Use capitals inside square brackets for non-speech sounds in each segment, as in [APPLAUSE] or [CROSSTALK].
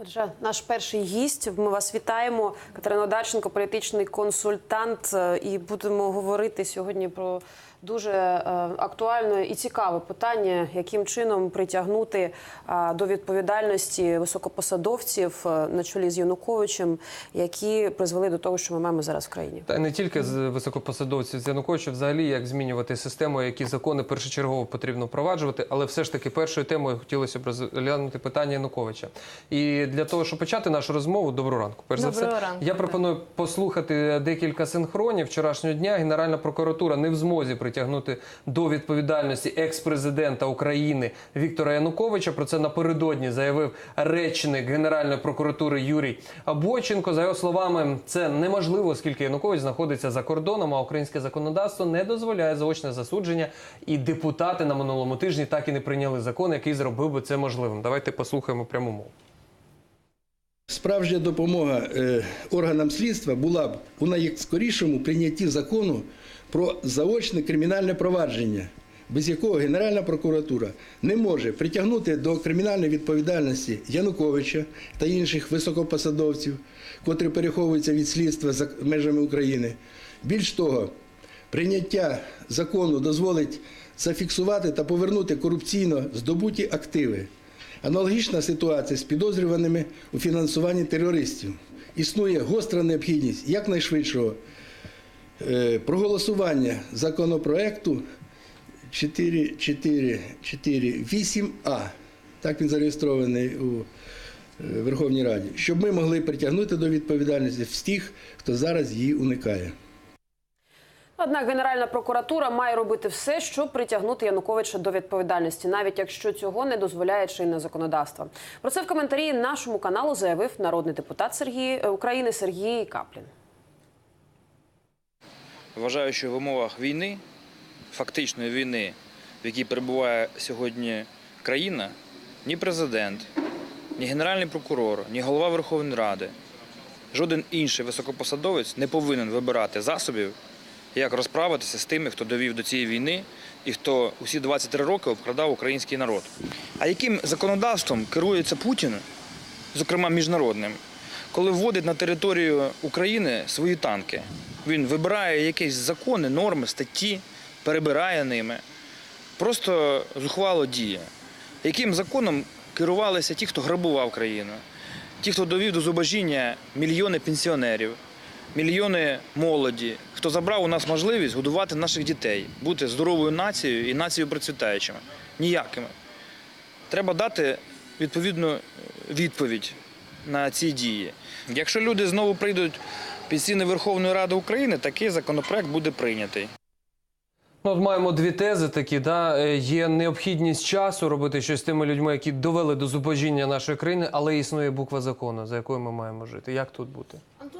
Отже, наш перший гість. Ми вас вітаємо. Катерина Одарченко, політичний консультант. Е, І будемо говорити сьогодні про дуже е, актуальне і цікаве питання, яким чином притягнути е, до відповідальності високопосадовців е, на чолі з Януковичем, які призвели до того, що ми маємо зараз в країні. Та не тільки з високопосадовців з Януковича, взагалі як змінювати систему, які закони першочергово потрібно впроваджувати. Але все ж таки першою темою хотілося б розглянути питання Януковича. І для того, щоб почати нашу розмову, доброго ранку. Перш за все, ранку, я так. пропоную послухати декілька синхронів вчорашнього дня. Генеральна прокуратура не в змозі притягнути до відповідальності екс-президента України Віктора Януковича. Про це напередодні заявив речник Генеральної прокуратури Юрій Абоченко. За його словами, це неможливо, оскільки Янукович знаходиться за кордоном, а українське законодавство не дозволяє заочне засудження. І депутати на минулому тижні так і не прийняли закон, який зробив би це можливим. Давайте послухаємо пряму мову. Справжня допомога е, органам слідства була б у найскорішому прийнятті закону про заочне кримінальне провадження, без якого Генеральна прокуратура не може притягнути до кримінальної відповідальності Януковича та інших високопосадовців, котрі переховуються від слідства за межами України. Більш того, прийняття закону дозволить зафіксувати та повернути корупційно здобуті активи. Аналогічна ситуація з підозрюваними у фінансуванні терористів. Існує гостра необхідність якнайшвидшого е, проголосування законопроекту 4448А. Так він зареєстрований у е, Верховній Раді, щоб ми могли притягнути до відповідальності всіх, хто зараз її уникає. Однак Генеральна прокуратура має робити все, щоб притягнути Януковича до відповідальності, навіть якщо цього не дозволяє чинне законодавство. Про це в коментарі нашому каналу заявив народний депутат Сергій е, України Сергій Каплін. Вважаю, що в умовах війни, фактичної війни, в якій перебуває сьогодні країна, ні президент, ні генеральний прокурор, ні голова Верховної Ради, жоден інший високопосадовець не повинен вибирати засобів, як розправитися з тими, хто довів до цієї війни і хто усі 23 роки обкрадав український народ. А яким законодавством керується Путін, зокрема міжнародним, коли вводить на територію України свої танки? Він вибирає якісь закони, норми, статті, перебирає ними. Просто зухвало діє. Яким законом керувалися ті, хто грабував країну, ті, хто довів до зубожіння мільйони пенсіонерів, мільйони молоді, хто забрав у нас можливість годувати наших дітей, бути здоровою нацією і нацією процвітаючими. Ніякими. Треба дати відповідну е, відповідь на ці дії. Якщо люди знову прийдуть під стіни Верховної Ради України, такий законопроект буде прийнятий. Ну, от маємо дві тези такі. Да? Е, Є необхідність часу робити щось з тими людьми, які довели до зубожіння нашої країни, але існує буква закону, за якою ми маємо жити. Як тут бути?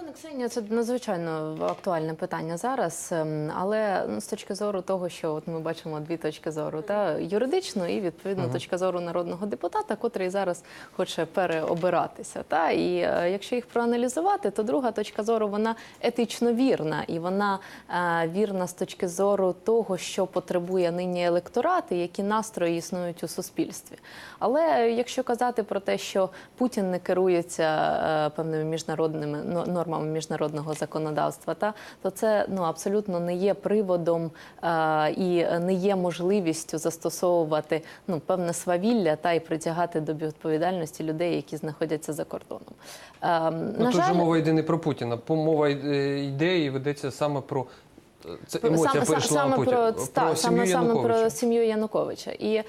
І Ксенія, це надзвичайно актуальне питання зараз. ем, Але ну, з точки зору того, що от ми бачимо дві точки зору, та юридично і відповідно точка зору народного депутата, котрий зараз хоче переобиратися. Та і е, якщо їх проаналізувати, то друга точка зору вона етично вірна, і вона е, вірна з точки зору того, що потребує нині електорат і які настрої існують у суспільстві. Але якщо казати про те, що Путін не керується е, певними міжнародними но- нормами міжнародного законодавства, та то це ну абсолютно не є приводом е, і не є можливістю застосовувати ну певне свавілля та й притягати до відповідальності людей, які знаходяться за кордоном. Е, Ну, на тут же мова йде не про Путіна. Мова йде і ведеться саме про це емоція саме, перейшла саме Путін. про, про та, сім'ю саме, саме про сім'ю Януковича. І е,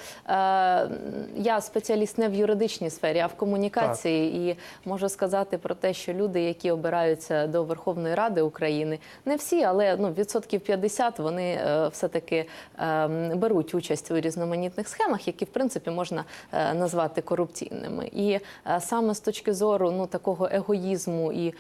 я спеціаліст не в юридичній сфері, а в комунікації. І можу сказати про те, що люди, які обираються до Верховної Ради України, не всі, але ну відсотків 50 вони е, все-таки е, беруть участь у різноманітних схемах, які в принципі можна е, назвати корупційними. І е, саме з точки зору ну такого егоїзму і е,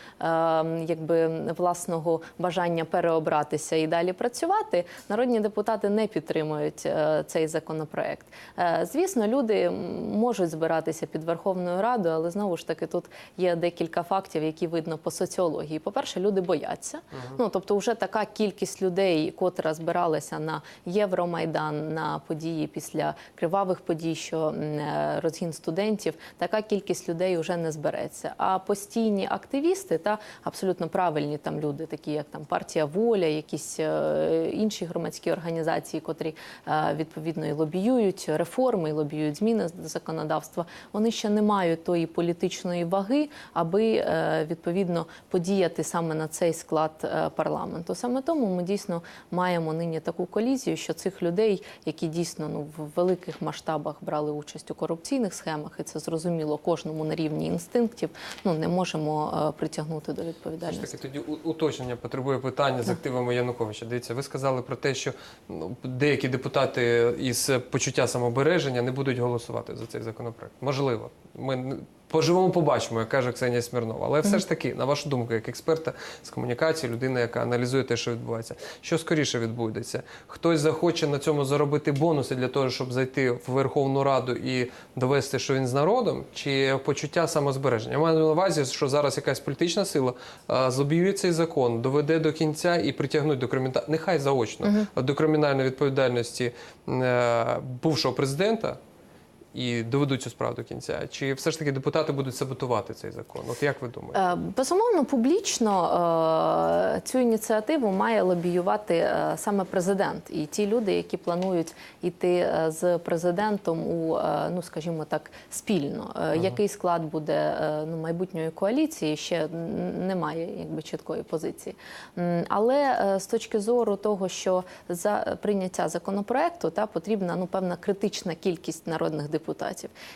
якби власного бажання переобратися і далі працювати, народні депутати не підтримують е, цей законопроект. Е, Звісно, люди можуть збиратися під Верховною Радою, але знову ж таки тут є декілька фактів, які видно по соціології. По-перше, люди бояться. Ну тобто, вже така кількість людей, котра збиралася на Євромайдан, на події після кривавих подій, що е, розгін студентів, така кількість людей вже не збереться. А постійні активісти та абсолютно правильні там люди, такі як там партія Воля, якісь е, інші громадські організації, котрі е, відповідно і лобіюють реформи, і лобіюють зміни законодавства. Вони ще не мають тої політичної ваги, аби е, відповідно подіяти саме на цей склад парламенту. Саме тому ми дійсно маємо нині таку колізію, що цих людей, які дійсно ну в великих масштабах брали участь у корупційних схемах, і це зрозуміло кожному на рівні інстинктів. Ну не можемо притягнути до відповідальності. таки, тоді уточнення потребує питання з активами Януковича. Дивіться, ви сказали про те, що ну, деякі депутати із почуття самобереження не будуть голосувати за цей законопроект. Можливо, ми поживемо, побачимо, як каже Ксенія Смірнова. Але все ж таки, на вашу думку, як експерта з комунікації, людина, яка аналізує те, що відбувається, що скоріше відбудеться? Хтось захоче на цьому заробити бонуси для того, щоб зайти в Верховну Раду і довести, що він з народом, чи почуття самозбереження? Я маю на увазі, що зараз якась політична сила а, злобіює цей закон, доведе до кінця і притягнуть до криміна... нехай заочно до кримінальної відповідальності е, бувшого президента. І доведуть цю справу до кінця. Чи все ж таки депутати будуть саботувати цей закон? От як ви думаєте? Е, Безумовно, публічно е, цю ініціативу має лобіювати е, саме президент і ті люди, які планують йти е, з президентом у ну скажімо так спільно. Е, Який склад буде ну майбутньої коаліції? Ще немає якби чіткої позиції. Але з точки зору того, що за прийняття законопроекту та потрібна ну певна критична кількість народних депутатів,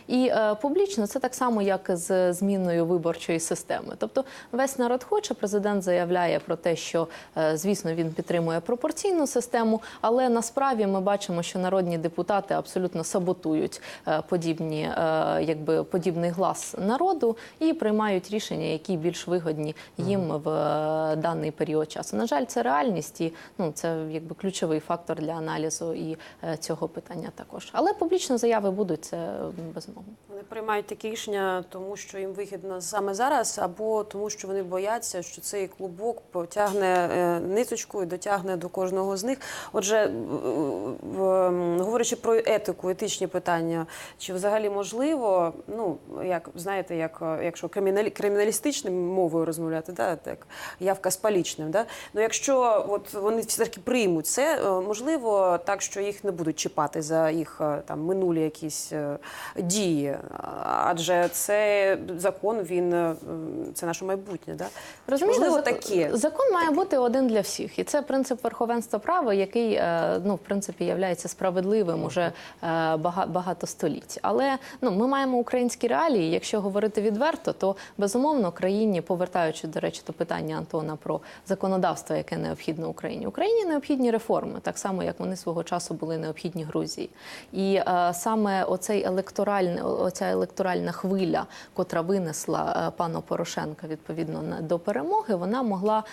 і е, публічно це так само, як з зміною виборчої системи. Тобто весь народ хоче. Президент заявляє про те, що е, звісно він підтримує пропорційну систему, але насправді ми бачимо, що народні депутати абсолютно саботують е, подібні, е, якби подібний глас народу і приймають рішення, які більш вигодні їм в е, даний період часу. На жаль, це реальність, і ну це якби ключовий фактор для аналізу і е, цього питання також. Але публічно заяви будуть це безумовно. Вони приймають такі рішення, тому що їм вигідно саме зараз, або тому, що вони бояться, що цей клубок потягне е, ниточку і дотягне до кожного з них. Отже, говорячи про етику, етичні питання, чи взагалі можливо, ну як знаєте, як е, якщо криміналі, криміналістичною мовою розмовляти, да, так явка з палічним, да? ну якщо от вони все таки приймуть це, е, можливо, так, що їх не будуть чіпати за їх там минулі якісь дії, адже це закон, він е, це наше майбутнє. Да? Розумієте, Можливо, зак- таке. закон має бути один для всіх, і це принцип верховенства права, який е, ну в принципі являється справедливим уже е, багато століть. Але ну ми маємо українські реалії. Якщо говорити відверто, то безумовно країні, повертаючи до речі до питання Антона про законодавство, яке необхідно Україні, Україні необхідні реформи, так само як вони свого часу були необхідні Грузії. І саме оцей електоральний, оця електоральна хвиля, котра винесла е, пана Порошенка відповідно до перемоги, вона могла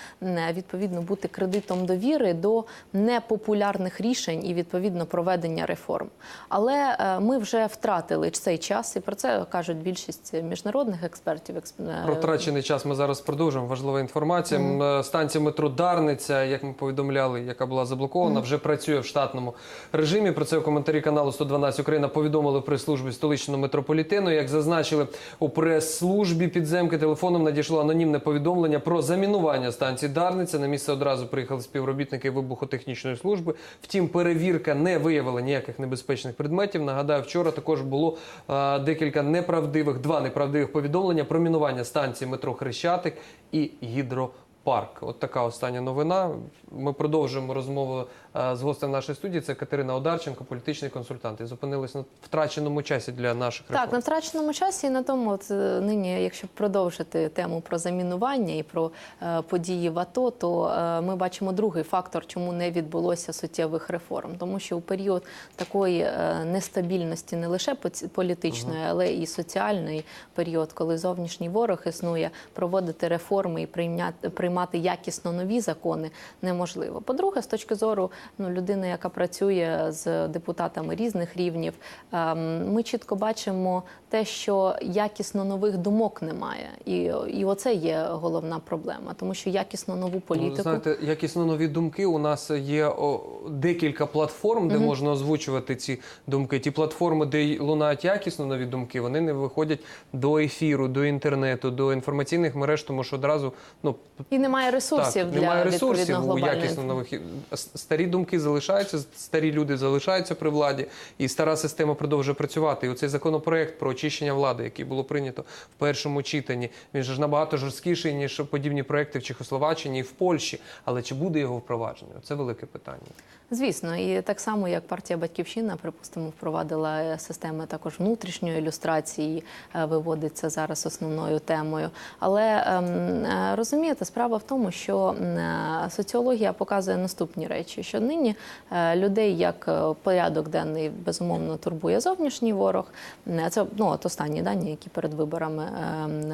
відповідно бути кредитом довіри до непопулярних рішень і відповідно проведення реформ. Але е, ми вже втратили цей час, і про це кажуть більшість міжнародних експертів. експ- е, Про втрачений час ми зараз продовжимо. Важлива інформація. М, Станція метро Дарниця, як ми повідомляли, яка була заблокована, вже працює в штатному режимі. Про це у коментарі каналу 112 Україна повідомили прес-службі столичного метрополітену. Як зазначили у прес-службі підземки, телефоном надійшло анонімне повідомлення про замінування станції Дарниця. На місце одразу приїхали співробітники вибухотехнічної служби. Втім, перевірка не виявила ніяких небезпечних предметів. Нагадаю, вчора також було е, декілька неправдивих, два неправдивих повідомлення про мінування станції метро Хрещатик і гідропарк. От така остання новина. Ми продовжуємо розмову е, з гостем нашої студії. Це Катерина Одарченко, політичний консультант. І зупинились на втраченому часі для наших Так, реформ. на втраченому часі і на тому, от е, нині, якщо продовжити тему про замінування і про е, події в АТО, то е, ми бачимо другий фактор, чому не відбулося суттєвих реформ. Тому що у період такої е, нестабільності не лише політичної, але і соціальної період, коли зовнішній ворог існує, проводити реформи і прийняти приймати якісно нові закони неможливо. По-друге, з точки зору ну, людини, яка працює з депутатами різних рівнів, ем, ми чітко бачимо те, що якісно нових думок немає, і, і оце є головна проблема, тому що якісно нову політику. Ну, знаєте, якісно нові думки. У нас є о, декілька платформ, де можна озвучувати ці думки. Ті платформи, де лунають якісно нові думки, вони не виходять до ефіру, до інтернету, до інформаційних мереж, тому що одразу ну І немає ресурсів так, для немає ресурсів у якісно нових старі думки залишаються, старі люди залишаються при владі, і стара система продовжує працювати. І оцей законопроект про очищення влади, який було прийнято в першому читанні, він же ж набагато жорсткіший ніж подібні проекти в Чехословаччині і в Польщі. Але чи буде його впровадження? Це велике питання. Звісно, і так само як партія Батьківщина, припустимо, впровадила е, системи також внутрішньої ілюстрації, е, виводиться зараз основною темою. Але ем, е, розумієте, справа в тому, що соціологія показує наступні речі: що нині людей як порядок денний безумовно турбує зовнішній ворог. Це ну от останні дані, які перед виборами ем,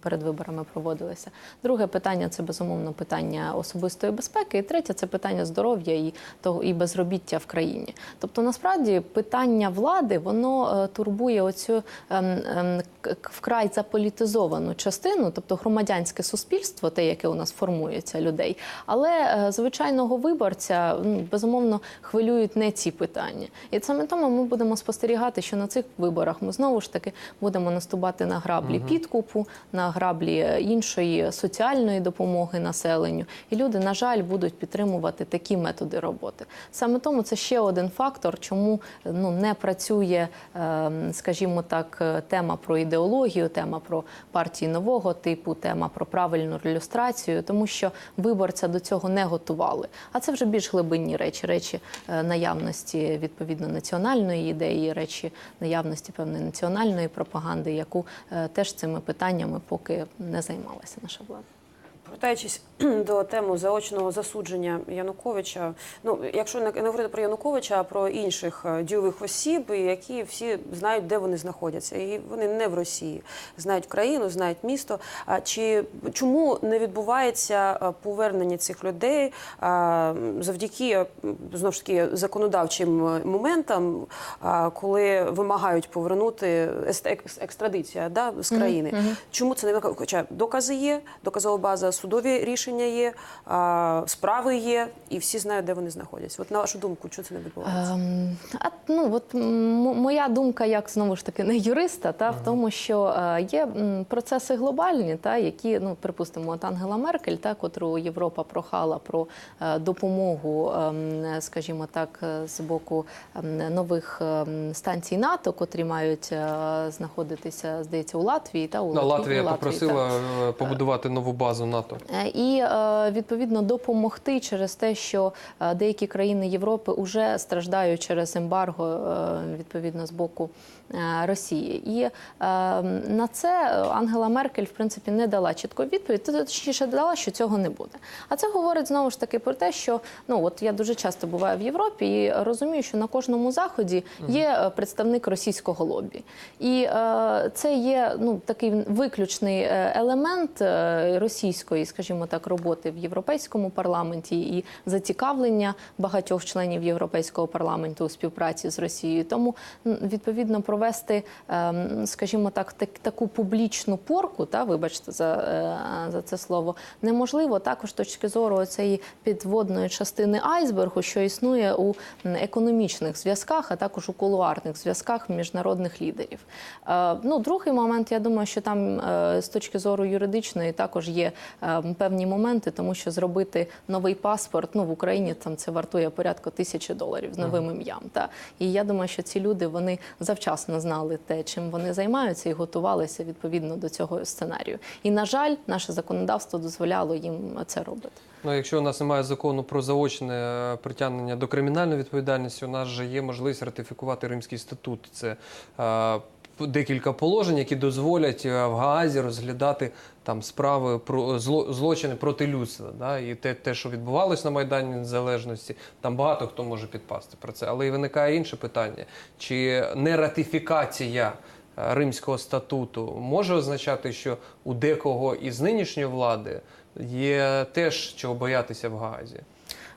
перед виборами проводилися. Друге питання це безумовно питання особистої безпеки. І третє це питання здоров'я і того і безробіття в країні. Тобто, насправді питання влади воно е, турбує оцю ем, ем, вкрай заполітизовану частину, тобто громадянське суспільство, те, яке у нас формується людей. Але е, звичайного виборця ну, безумовно хвилюють не ці питання. І саме тому ми будемо спостерігати, що на цих виборах ми знову ж таки будемо наступати на граблі підкупу, на граблі е, іншої соціальної допомоги населенню. І люди, на жаль, будуть підтримувати такі методи роботи. Саме тому це ще один фактор, чому ну не працює, е, скажімо так, е, тема про ідеологію, тема про партії нового типу, тема про правильну ілюстрацію, тому що виборця до цього не готували. А це вже більш глибинні речі, речі е, наявності відповідно національної ідеї, речі наявності певної національної пропаганди, яку е, теж цими питаннями поки не займалася наша влада. Повертаючись [CLEARS THROAT] до теми заочного засудження Януковича, ну якщо не говорити про Януковича, а про інших е, дійових осіб, які всі знають, де вони знаходяться, і вони не в Росії, знають країну, знають місто. А чи чому не відбувається е, повернення цих людей а, завдяки е, знову ж таки законодавчим е, моментам, а, коли вимагають повернути екстрадиція да, з країни? Чому це не? Хоча докази є, доказова база, судові рішення є, а, справи є, і всі знають, де вони знаходяться. От на вашу думку, чому це не відбувається? Ем, а ну от м, моя думка, як знову ж таки не юриста, та в тому, що е, є процеси глобальні, та які ну припустимо, от Ангела Меркель, та котру Європа прохала про е, допомогу, ем, скажімо так, е, з боку ем, нових ем, станцій НАТО, котрі мають е, знаходитися, здається, у Латвії та у Ну, Латвії- Латвія у Латвії, та. попросила е, побудувати нову базу НАТО. Е, І е, відповідно допомогти через те, що е, деякі країни Європи вже страждають через ембарго відповідно з боку Росії. І на це Ангела Меркель в принципі не дала чітку відповідь, то точніше дала, що цього не буде. А це говорить знову ж таки про те, що ну от я дуже часто буваю в Європі і розумію, що на кожному заході є представник російського лобі, і це є ну такий виключний елемент е, російської, скажімо так, роботи в європейському парламенті і зацікавлення багатьох членів європейського парламенту у співпраці з Росією. Тому відповідно провести, ем, скажімо так, так таку публічну порку, та вибачте за, е, за це слово, неможливо також точки зору цієї підводної частини айсбергу, що існує у економічних зв'язках, а також у кулуарних зв'язках міжнародних лідерів. Е, Ну, другий момент, я думаю, що там е, з точки зору юридичної також є певні моменти, тому що зробити новий паспорт ну в Україні там це вартує порядку тисячі доларів з новим ім'ям. Та і я думаю, що ці люди вони завчасно знали те, чим вони займаються, і готувалися відповідно до цього сценарію. І на жаль, наше законодавство дозволяло їм це робити. Ну, якщо у нас немає закону про заочне е, притягнення до кримінальної відповідальності, у нас же є можливість ратифікувати Римський статут. Це е, декілька положень, які дозволять е, в Гаазі розглядати там справи про зло, злочини проти людства. Да? І те, те, що відбувалось на Майдані Незалежності, там багато хто може підпасти про це. Але і виникає інше питання: чи не ратифікація. е, Римського статуту, може означати, що у декого із нинішньої влади є теж чого боятися в Гаазі.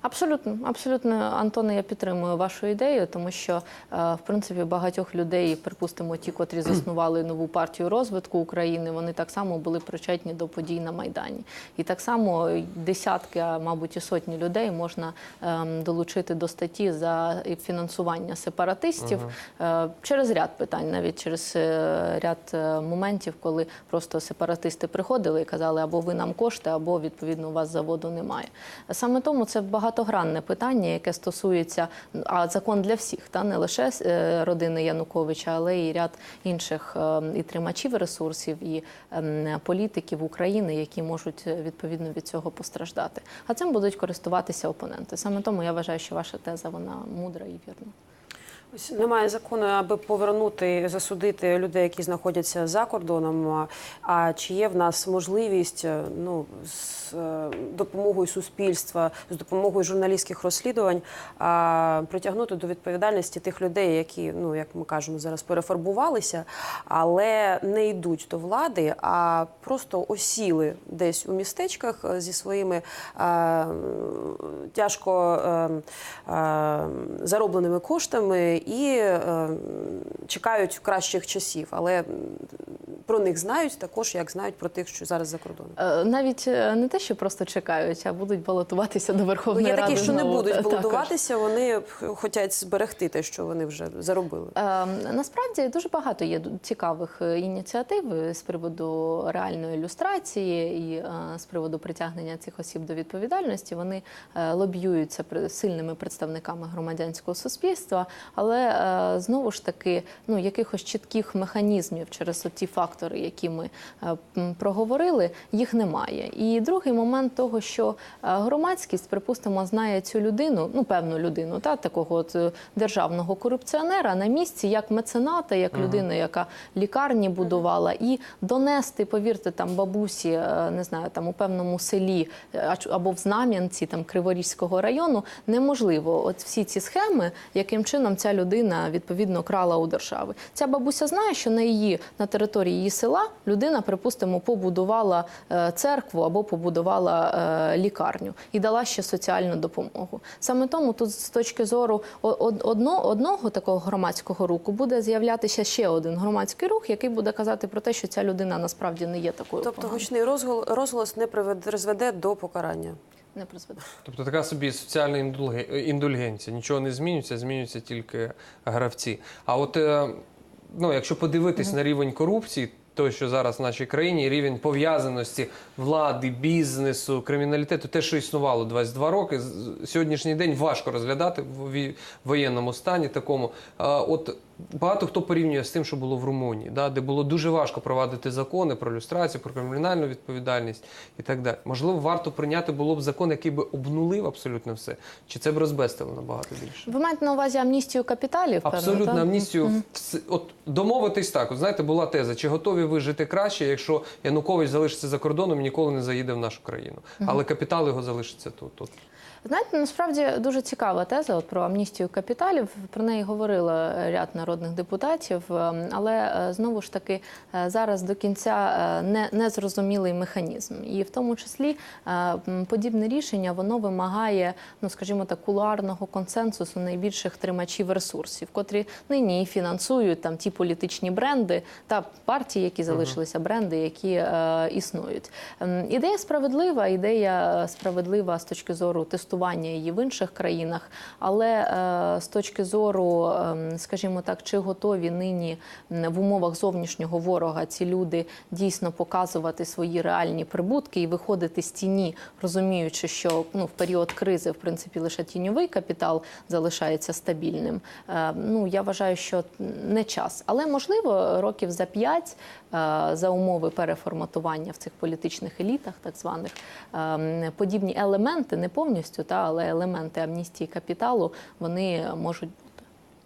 Абсолютно, абсолютно, Антоне, я підтримую вашу ідею, тому що е, в принципі багатьох людей, припустимо, ті, котрі [CLEARS THROAT] заснували нову партію розвитку України, вони так само були причетні до подій на Майдані. І так само десятки, а мабуть, і сотні людей можна ем, долучити до статті за фінансування сепаратистів е, через ряд питань, навіть через е, ряд моментів, коли просто сепаратисти приходили і казали, або ви нам кошти, або відповідно у вас заводу немає. Саме тому це багатогранне питання, яке стосується а закон для всіх, та не лише е, родини Януковича, але і ряд інших е, і тримачів ресурсів, і ем, політиків України, які можуть е, відповідно від цього постраждати. А цим будуть користуватися опоненти. Саме тому я вважаю, що ваша теза вона мудра і вірна. Ось немає закону, аби повернути, засудити людей, які знаходяться за кордоном. А- А чи є в нас можливість е, ну, з е, допомогою суспільства, з допомогою журналістських розслідувань а, притягнути до відповідальності тих людей, які, ну як ми кажемо, зараз перефарбувалися, але не йдуть до влади, а просто осіли десь у містечках е, зі своїми е, тяжко е, е, заробленими коштами і е, чекають кращих часів, але про них знають також, як знають про тих, що зараз за кордоном. Е, Навіть е, не те, що просто чекають, а будуть балотуватися до Ну, Верховної є Ради. такі, що не будуть Також. балотуватися, вони хочуть зберегти те, що вони вже заробили. Е, Насправді дуже багато є цікавих е, ініціатив е, з приводу реальної ілюстрації і е, з приводу притягнення цих осіб до відповідальності. Вони е, лобіюються сильними представниками громадянського суспільства, але е, знову ж таки, ну якихось чітких механізмів через ті фактори, які ми е, проговорили, їх немає. І другий момент того, що е, громадськість, припустимо, знає цю людину, ну певну людину, та такого от е, державного корупціонера на місці, як мецената, як людина, яка лікарні будувала, і донести, повірте, там бабусі, не знаю, там у певному селі або в Знам'янці, там Криворізького району, неможливо. От всі ці схеми, яким чином ця людина відповідно крала у держави. Ця бабуся знає, що на її на території її села людина, припустимо, побудувала е, церкву або побудувала е, лікарню і дала ще соціальну допомогу. Саме тому тут з точки зору одно, одного такого громадського руху буде з'являтися ще один громадський рух, який буде казати про те, що ця людина насправді не є такою. Тобто поганою. гучний розгол- розголос не призведе до покарання. не призведе. Тобто така собі соціальна індульге- індульгенція. Нічого не змінюється, змінюються тільки гравці. А от е, ну, якщо подивитись на рівень корупції, той, що зараз в нашій країні, рівень пов'язаності влади, бізнесу, криміналітету, те, що існувало 22 роки, сьогоднішній день важко розглядати в воєнному стані такому. От багато хто порівнює з тим, що було в Румунії, да, де було дуже важко провадити закони про люстрацію, про кримінальну відповідальність і так далі. Можливо, варто прийняти було б закон, який би обнулив абсолютно все, чи це б розбестило набагато більше? Ви маєте на увазі амністію капіталів? Абсолютно так? амністію. С- От домовитись так. От знаєте, була теза, чи готові ви жити краще, якщо Янукович залишиться за кордоном і ніколи не заїде в нашу країну, але капітал його залишиться тут. От. Знаєте, насправді дуже цікава теза от про амністію капіталів. Про неї говорила ряд народних депутатів, ем, але е, знову ж таки е, зараз до кінця е, не, незрозумілий механізм. І в тому числі е, подібне рішення воно вимагає, ну скажімо так, кулуарного консенсусу найбільших тримачів ресурсів, котрі нині фінансують там ті політичні бренди та партії, які залишилися бренди, які е, існують. Ем, Ідея справедлива, ідея е, справедлива з точки зору тестування її в інших країнах, але е, з точки зору, ем, скажімо так, чи готові нині в умовах зовнішнього ворога ці люди дійсно показувати свої реальні прибутки і виходити з тіні, розуміючи, що ну в період кризи, в принципі, лише тіньовий капітал залишається стабільним. Е, Ну я вважаю, що не час, але можливо років за п'ять е, за умови переформатування в цих політичних елітах, так званих ем, подібні елементи, не повністю, та але елементи амністії капіталу вони можуть.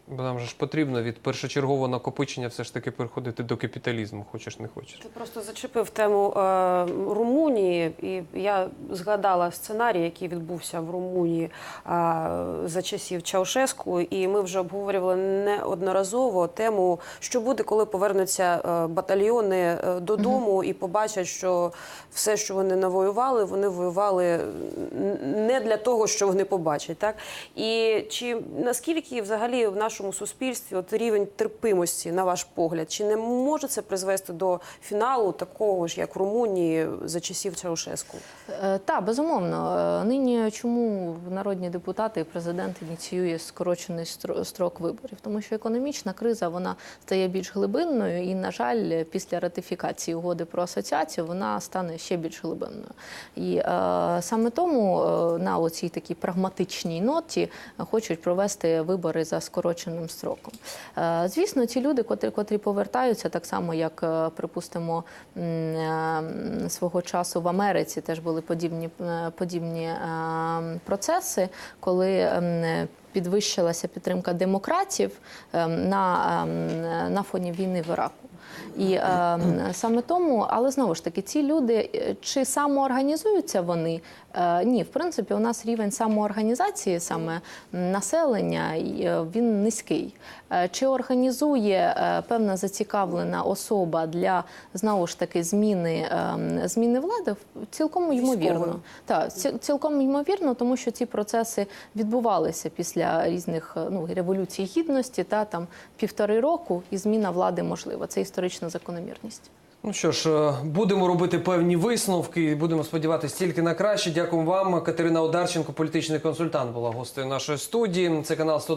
Бо нам же ж потрібно від першочергового накопичення все ж таки переходити до капіталізму, хочеш не хочеш. Ти просто зачепив тему е, Румунії, і я згадала сценарій, який відбувся в Румунії е, за часів Чаушеску. І ми вже обговорювали неодноразово тему, що буде, коли повернуться е, батальйони е, додому і побачать, що все, що вони навоювали, вони воювали не для того, що вони побачать. Так і чи наскільки взагалі в нашому суспільстві от рівень терпимості, на ваш погляд, чи не може це призвести до фіналу такого ж, як в Румунії за часів Чаушеску? Е, Так, безумовно. Е, Нині чому народні депутати і президент ініціює скорочений стро- строк виборів? Тому що економічна криза вона стає більш глибинною, і, на жаль, після ратифікації угоди про асоціацію вона стане ще більш глибинною. І е, саме тому е, на оцій такій прагматичній ноті хочуть провести вибори за скороченим строком. Е, Звісно, ці люди, котрі, котрі повертаються, так само як, е, припустимо, е, свого часу в Америці теж були подібні, подібні процеси, коли підвищилася підтримка демократів ем, на, ем, на фоні війни в Іраку. І е, саме тому, але знову ж таки, ці люди е, чи самоорганізуються вони? Е, ні, в принципі, у нас рівень самоорганізації саме населення е, він низький. Е, Чи організує е, певна зацікавлена особа для знову ж таки зміни, е, зміни влади? Цілком ймовірно. Так, цілком ймовірно, тому що ці процеси відбувалися після різних е, ну, революцій гідності та там півтори року, і зміна влади можлива. Це історична закономірність. Ну що ж, е, будемо робити певні висновки будемо сподіватися тільки на краще. Дякую вам. Катерина Одарченко, політичний консультант, була гостею нашої студії. Це канал 102.